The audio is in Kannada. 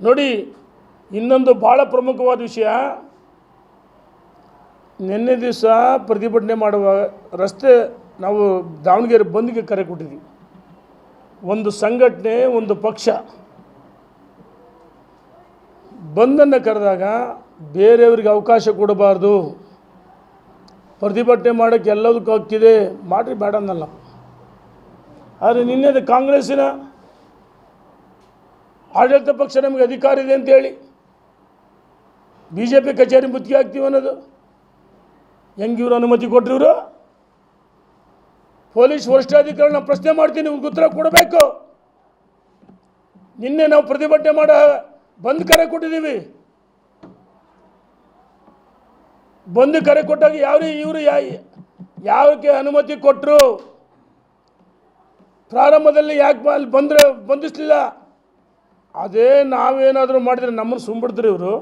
ನೋಡಿ, ಇನ್ನೊಂದು ಭಾಳ ಪ್ರಮುಖವಾದ ವಿಷಯ. ನಿನ್ನೆ ದಿವಸ ಪ್ರತಿಭಟನೆ ಮಾಡುವ ರಸ್ತೆ ನಾವು ದಾವಣಗೆರೆ ಬಂದ್ಗೆ ಕರೆ ಕೊಟ್ಟಿದ್ವಿ. ಒಂದು ಸಂಘಟನೆ, ಒಂದು ಪಕ್ಷ. ಬಂದನ್ನು ಕರೆದಾಗ ಬೇರೆಯವ್ರಿಗೆ ಅವಕಾಶ ಕೊಡಬಾರ್ದು. ಪ್ರತಿಭಟನೆ ಮಾಡೋಕ್ಕೆ ಎಲ್ಲದಕ್ಕೂ ಹಕ್ಕಿದೆ ಮಾಡಿರಿ ಬೇಡ ಅನ್ನಲ್ಲ. ಆದರೆ ನಿನ್ನೆದು ಕಾಂಗ್ರೆಸ್ಸಿನ ಆಡಳಿತ ಪಕ್ಷ ನಮಗೆ ಅಧಿಕಾರ ಇದೆ ಅಂತೇಳಿ ಬಿ ಜೆ ಪಿ ಕಚೇರಿ ಮುತ್ತಿಗೆ ಹಾಕ್ತೀವಿ ಅನ್ನೋದು. ಹೆಂಗೆ ಇವರು ಅನುಮತಿ ಕೊಟ್ಟರು ಪೊಲೀಸ್ ವರಿಷ್ಠಾಧಿಕಾರಿನ ಪ್ರಶ್ನೆ ಮಾಡ್ತೀನಿ ನಿಮ್ಗೆ ಉತ್ತರ ಕೊಡಬೇಕು. ನಿನ್ನೆ ನಾವು ಪ್ರತಿಭಟನೆ ಮಾಡ ಬಂದ್ ಕರೆ ಕೊಟ್ಟಿದ್ದೀವಿ. ಬಂದು ಕರೆ ಕೊಟ್ಟಾಗ ಯಾವ ಇವರು ಯಾ ಯಾವಕ್ಕೆ ಅನುಮತಿ ಕೊಟ್ಟರು ಪ್ರಾರಂಭದಲ್ಲಿ ಯಾಕೆ ಅಲ್ಲಿ ಬಂದರೆ ಬಂಧಿಸಲಿಲ್ಲ? ಅದೇ ನಾವೇನಾದರೂ ಮಾಡಿದರೆ ನಮ್ಮನ್ನು ಸುಂಬಿಡ್ತಾರೆ ಇವರು?